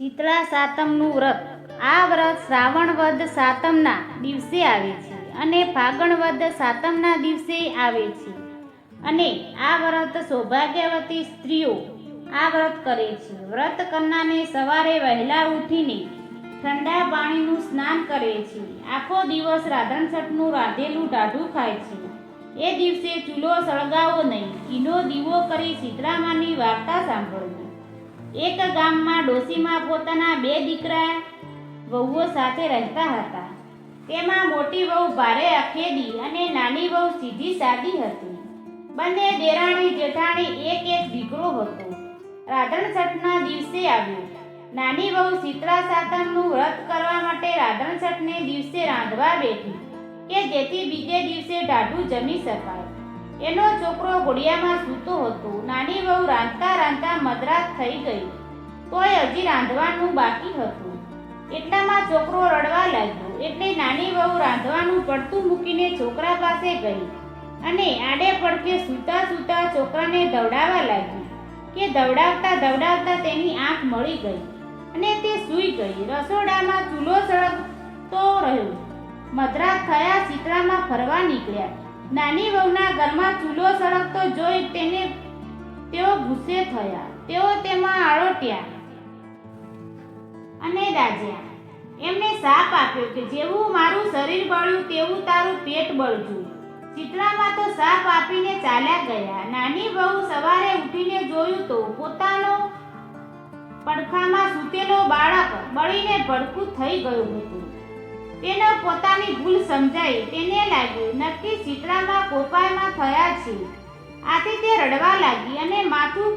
શીતળા સાતમનું વ્રત. આ વ્રત શ્રાવણ વદ સાતમના દિવસે આવે છે અને ફાગણ વદ સાતમના દિવસે આવે છે. અને આ વ્રત સૌભાગ્યવતી સ્ત્રીઓ આ વ્રત કરે છે. વ્રત કરનારને સવારે વહેલા ઉઠીને ઠંડા પાણીનું સ્નાન કરે છે. આખો દિવસ રાધણસઠનું રાંધેલું ટાઢું ખાય છે. એ દિવસે ચૂલો સળગાવો નહીં ઘીનો દીવો કરી સીતરામાની વાર્તા સાંભળવી એક ગામમાં ડોશીમાં પોતાના બે દીકરા વહુઓ સાથે રહેતા હતા. તેમાં મોટી વહુ ભારે અખેડી અને નાની વહુ સીધી સાદી હતી. બંને દેરાણી જેઠાણી એક એક દીકરો હતો. રાધણસઠના દિવસે આવ્યો. નાની વહુ શીતળા સાતમનું વ્રત કરવા માટે રાધણછઠને દિવસે રાંધવા બેઠી કે જેથી બીજે દિવસે ઢાઢું જમી શકાય. એનો છોકરો ઘોડિયામાં સૂતો હતો. નાની વહુ રાંધતા રાંધતા મદ્રાસ થઈ ગઈ. તોય હજી રાંધવાનું બાકી હતું. એટલામાં છોકરો રડવા લાગ્યો. એટલે નાની વહુ રાંધવાનું પડતું મૂકીને છોકરા પાસે ગઈ અને આડે પડકે સૂતા સૂતા છોકરાને દવડાવવા લાગી કે દવડાવતા દવડાવતા તેની આંખ મળી ગઈ અને તે સૂઈ ગઈ. રસોડામાં ચૂલો સળગતો રહ્યો. મદ્રાસ થયા શીતળામાં ફરવા નીકળ્યા. નાની વહુના ઘરમાં ચૂલો સળગતો જોઈ તેને તેઓ ગુસ્સે થયા. તેઓ તેમાં આળોટ્યા અને દાજ્યા, એમને સાપ આપ્યો કે જેવું મારું શરીર બળ્યું તેવું તારું પેટ બળજું. ચિત્રામાં તો સાપ આપીને ચાલ્યા ગયા. નાની બહુ સવારે ઉઠીને જોયું તો પોતાનો પડખામાં સૂતેલો બાળક બળીને ભડકું થઈ ગયું હતું. તેને પોતાની ભૂલ સમજાઈ. તેને લાગ્યું, નક્કી શીતળામાં કોપાયમાં થયા છે આથી તે રડવા લાગી અને માથું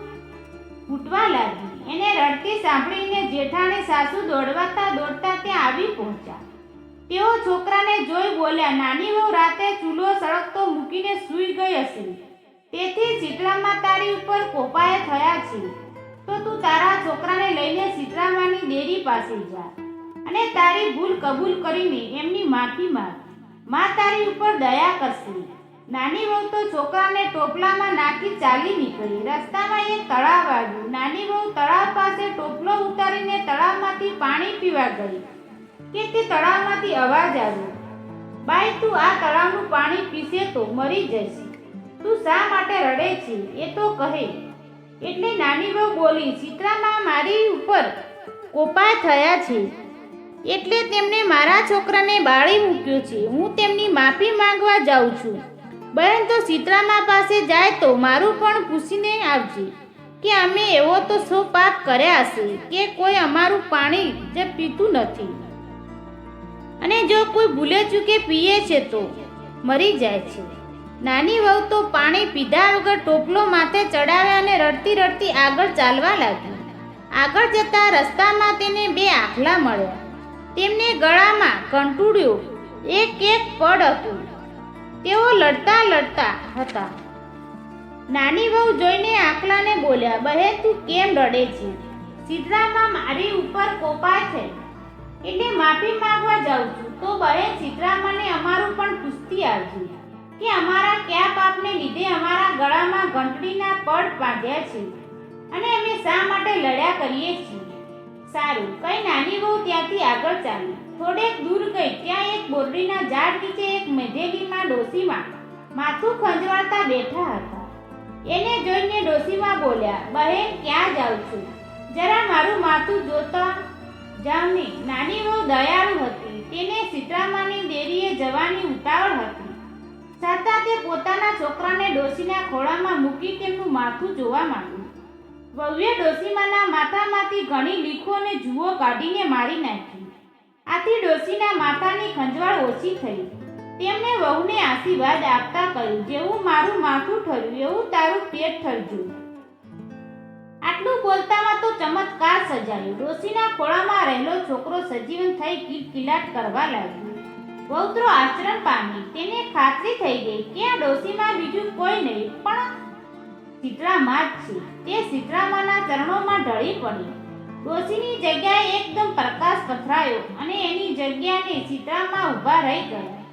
ફૂટવા લાગી. એને રડતી સાંભળીને જેઠાણી સાસુ દોડવાતા દોડતા ત્યાં આવી પહોંચ્યા. તેઓ છોકરાને જોઈ બોલ્યા, નાની વહુ, રાતે ચૂલો સળગતો મૂકીને સૂઈ ગઈ હશે. તેથી શીતળામાં તારી ઉપર કોપાય થયા છે તો તું તારા છોકરાને લઈને શીતળામાની દેરી પાસે જા. અને તારી ભૂલ કબૂલ કરીને એમની માફી માંગ. માં તારી ઉપર દયા કરશે. નાની વહુ તો છોકરાને ટોપલામાં નાખી ચાલી નીકળી. રસ્તામાં એક તળાવ આવ્યું. નાની વહુ તળાવ પાસે ટોપલો ઉતારીને તળાવમાંથી પાણી પીવા ગઈ. કે તે તળાવમાંથી અવાજ આવ્યો. બાઈ, તું આ તળાવનું પાણી પીશે તો મરી જશે તું શા માટે રડે છે? એ તો કહે. એટલે નાની વહુ બોલી સીતરામાં મારી ઉપર કોપાય થયા છે. એટલે તેમણે મારા છોકરાને બાળી મૂક્યો છે. હું તેમની માફી માંગવા જાઉં છું. બહેન તો સીતરામા પાસે જાય તો મારું પણ પૂછીને આવજે કે અમે એવો તો શું પાપ કર્યા હશે કે કોઈ અમારું પાણી જે પીતું નથી. અને જો કોઈ ભૂલે ચૂકે પીએ છે તો મરી જાય છે. નાની વહુ તો પાણી પીધા વગર ટોપલો માથે ચડાવ્યા અને રડતી રડતી આગળ ચાલવા લાગી. આગળ જતા રસ્તામાં તેને બે આખલા મળ્યા. તેમને ગળામાં કંટુડ્યો. એક એક પડ હતું. તેઓ લડતા લડતા હતા. નાની વહુ જોઈને આકલાને બોલ્યા, બહેન, તું કેમ રડે છે? શીતળામાં મારી ઉપર કોપા છે. એટલે માફી માંગવા જાઉં છું. તો બહેન શીતળામાને અમારું પણ પૂછતી આવજો કે અમારા ક્યાં પાપને લીધે અમારા ગળામાં ઘંટડીના પડ બાંધ્યા છે અને અમે શા માટે લડ્યા કરીએ છીએ? સારું, કઈ નાની વહુ ત્યાંથી આગળ ચાલી. થોડેક દૂર ગઈ, ત્યાં એક બોરડીના ઝાડ નીચે એક મેધેલીમાં ડોસીમાં માથું ખંજવાતા બેઠા હતા. એને જોઈને ડોસીમાં બોલ્યા, બહેન, ક્યાં જાઉં છું? જરા મારું માથું જોતા જાવની. નાની વહુ દયાળુ હતી. તેને સીતરામાની દેરીએ જવાની ઉતાવળ હતી. છતાં તે પોતાના છોકરાને ડોસીના ખોળામાં મૂકી તેમનું માથું જોવા માંડ્યું. વહુએ ડોસીમાના માથામાંથી ઘણી લીખોને જુઓ કાઢીને મારી નાખી. આથી ડોસીના માથાની ખંજવાળ ઓછી થઈ. તેમણે વહુને આશીર્વાદ આપતા કહ્યું, જેવું મારું માથું ઠર્યું, એવું તારું પેટ ઠરજું. આટલું બોલતામાં તો ચમત્કાર સજાયો ડોસીના ખોળામાં રહેલો છોકરો સજીવન થઈ કિલકિલાટ કરવા લાગ્યો. વૌત્રો આચરણ પામી. તેને ખાતરી થઈ ગઈ કે આ ડોસીમાં બીજું કોઈ નહીં, પણ શીતળામાં જ છે. તે સીતરામાના ચરણોમાં ઢળી પડી ડોશીની જગ્યાએ એકદમ પ્રકાશ પથરાયો અને એની જગ્યાને શીતળામાં ઊભા રહી ગયા.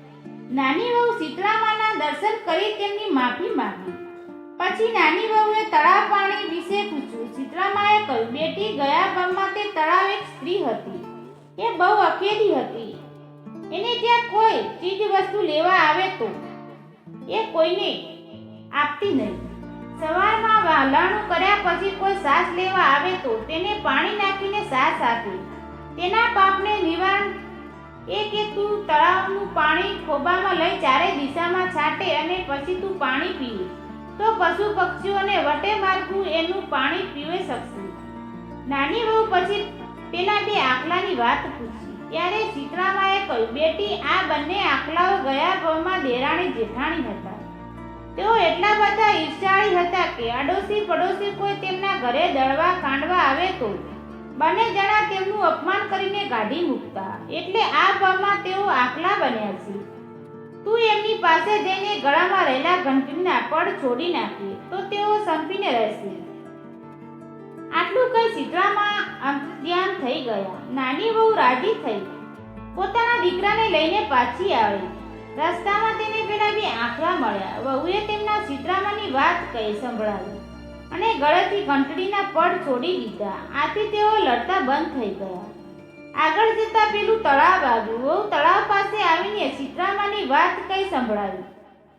નાની વહુ સીતરામાના દર્શન કરી તેમની માફી માંગી. પછી નાની વહુએ તળાવ પાણી વિશે પૂછ્યું. શીતળામાએ કહ્યું, બેટી, ગયા ગામમાં તે તળાવ એક સ્ત્રી હતી. એ બહુ અકેલી હતી. એને ત્યાં કોઈ ચીજ વસ્તુ લેવા આવે તો? એ કોઈને આપતી નહીં. સવારમાં વાલાણું કર્યા પછી કોઈ સાસ લેવા આવે તો તેને પાણી નાખીને સાસ આપે. તેના પાપને નિવારણ એ કે તું તળાવનું પાણી ખોબામાં લઈ ચારે દિશામાં છાંટે અને પછી તું પાણી પીવે તો પશુ પક્ષીઓને વટે માર્ગું એનું પાણી પીવે શકશે. નાની વહુ પછી પેલા બે આકલાની વાત પૂછી ત્યારે સીતરામાએ કહ્યું, બેટી, આ બંને આકલાઓ ગયા ભવમાં દેરાણી જેઠાણી હતા. તેઓ એટલા બધા ઈર્ષાળી હતા કે આડોશી પડોશી કોઈ તેમના ઘરે દળવા કાંડવા આવે તો બંને જણા તેમનું અપમાન કરીને કાઢી મૂકતા. એટલે આ ભાવમાં તેઓ આકલા બન્યા છે. તું એમની પાસે જઈને ગળામાં રહેલા ઘંટીના પડ છોડી નાખે તો તેઓ સંપીને રહેશે. આટલું કઈ શીતળામાં અંતધ્યાન થઈ ગયા. નાની બહુ રાજી થઈ. પોતાના દીકરાને લઈને પાછી આવી. રસ્તામાં તેને બે આંખડા મળ્યા. વહુએ તેમના સીતરામાની વાત કહી સંભળાવી અને ગળેથી ઘંટડીના પડ છોડી દીધા. આથી તેઓ લડતા બંધ થઈ ગયા. આગળ જતા પેલું તળાવ આવ્યું. વહુ તળાવ પાસે આવીને સીતરામાની વાત કહી સંભળાવી.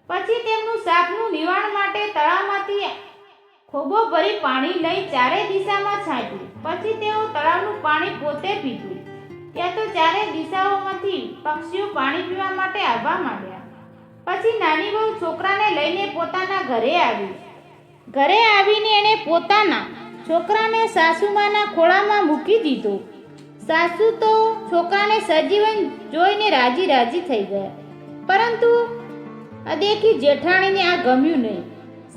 પછી તેમનું સાપનું નિવારણ માટે તળાવમાંથી ખોબો ભરી પાણી લઈ ચારે દિશામાં છાંટ્યું. પછી તેઓ તળાવનું પાણી પોતે પીધું. ત્યાં તો ચારે દિશાઓમાંથી પક્ષીઓ પાણી પીવા માટે આવવા માંડ્યા. પછી નાની બહુ છોકરાને લઈને પોતાના ઘરે આવી. ઘરે આવીને એણે પોતાના છોકરાને સાસુમાના ખોળામાં મૂકી દીધો. સાસુ તો છોકરાને સજીવન જોઈને રાજી રાજી થઈ ગયા. પરંતુ અદેખી જેઠાણીને આ ગમ્યું નહીં.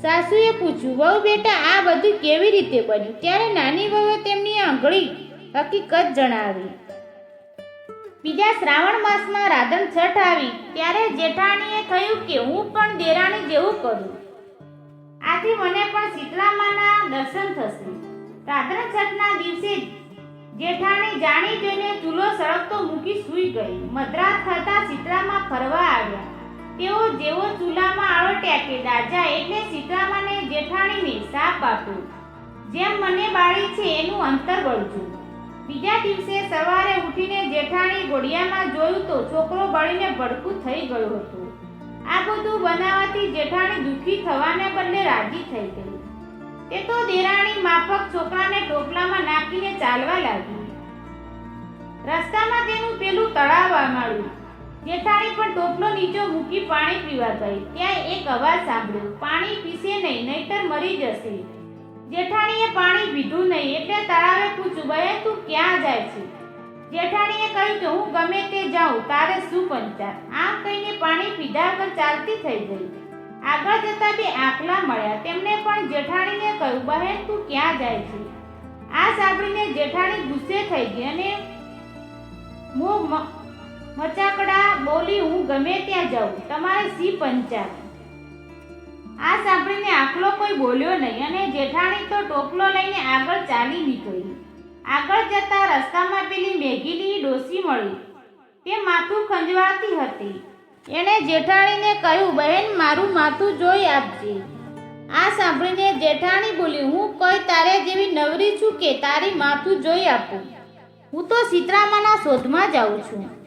સાસુએ પૂછ્યું, વહુ બેટા, આ બધું કેવી રીતે બન્યું? ત્યારે નાની વહુએ તેમની આંગળી હકીકત જણાવી. બીજા શ્રાવણ માસમાં રાધન છઠ આવી, ત્યારે જેઠાણીએ કહ્યું કે હું પણ દેરાણી જેવું કરું. આથી મને પણ શીતલામાના દર્શન થશે. રાધન છઠના દિવસે જેઠાણી જાણી જોઈને ચૂલો સળગતો મૂકી સૂઈ ગઈ. મદ્રાસ થતા શીતળામાં ફરવા આવ્યા. તેઓ જેવો ચૂલામાં આળોટ્યા કે દાજા એટલે સીતામાને જેઠાણીને સાપ આપ્યો જેમ મને બાળી છે એનું અંતર બળજો બીજા દિવસે સવારે ઉઠીને જેઠાણી ઘોડિયામાં જોયું તો છોકરો બળીને ભડકું થઈ ગયો હતો. આ બધું બનાવવાથી જેઠાણી દુઃખી થવાને બદલે રાજી થઈ ગઈ. તે તો દેરાણી માફક છોકરાને ટોપલામાં નાખીને ચાલવા લાગી. રસ્તામાં તેનું પેલું તળાવ મળ્યું જેઠાણી પણ ટોપલો નીચો મૂકી પાણી પીવા ગઈ. ત્યાં એક અવાજ સાંભળ્યો, પાણી પીશે નહીં, નહીતર મરી જશે. જેઠાણીએ પાણી પીધું નહીં એટલે તળાવે પૂછ્યું બહેન તું ક્યાં જાય છે? જેઠાણીએ કહ્યું કે, હું ગમે તે જાઉં, તારે શું પંચાર આમ કહીને પાણી પીધા વગર ચાલતી થઈ ગઈ. આગળ જતા બે આખલા મળ્યા. તેમણે પણ જેઠાણીને કહ્યું, બહેન, તું ક્યાં જાય છે? આ સાંભળીને જેઠાણી ગુસ્સે થઈ ગઈ અને હું મચાકડા બોલી હું ગમે ત્યાં જાઉં, તમારે સી પંચાર આ સાંભળીને આખલો કોઈ બોલ્યો નહીં અને જેઠાણી તો ટોપલો લઈને આગળ ચાલી નીકળી. આગળ જતા રસ્તામાં પેલી મેગીની ડોસી મળી. તે માથું ખંજવાતી હતી. એણે જેઠાણીને કહ્યું, બહેન, મારું માથું જોઈ આપજે. આ સાંભળીને જેઠાણી બોલી, હું કોઈ તારે જેવી નવરી છું કે તારી માથું જોઈ આપું? હું તો સીતરામાના શોધમાં જાઉં છું.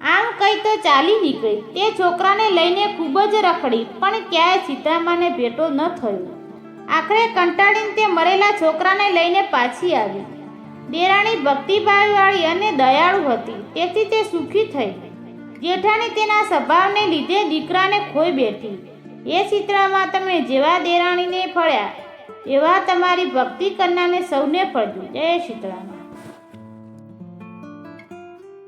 આમ કહી તો ચાલી નીકળી. તે છોકરાને લઈને ખૂબ જ રખડી, પણ ક્યાંય સીતામાને ભેટો ન થયો. આખરે કંટાળીને તે મરેલા છોકરાને લઈને પાછી આવી. દેરાણી ભક્તિભાવવાળી અને દયાળુ હતી, તેથી તે સુખી થઈ. જેઠાણી તેના સ્વભાવને લીધે દીકરાને ખોઈ બેઠી. એ ચિત્રમાં તમે જેવા દેરાણીને ફળ્યા, એવા તમારી ભક્તિ કરનારને સૌને ફળજો જય સીતરામ.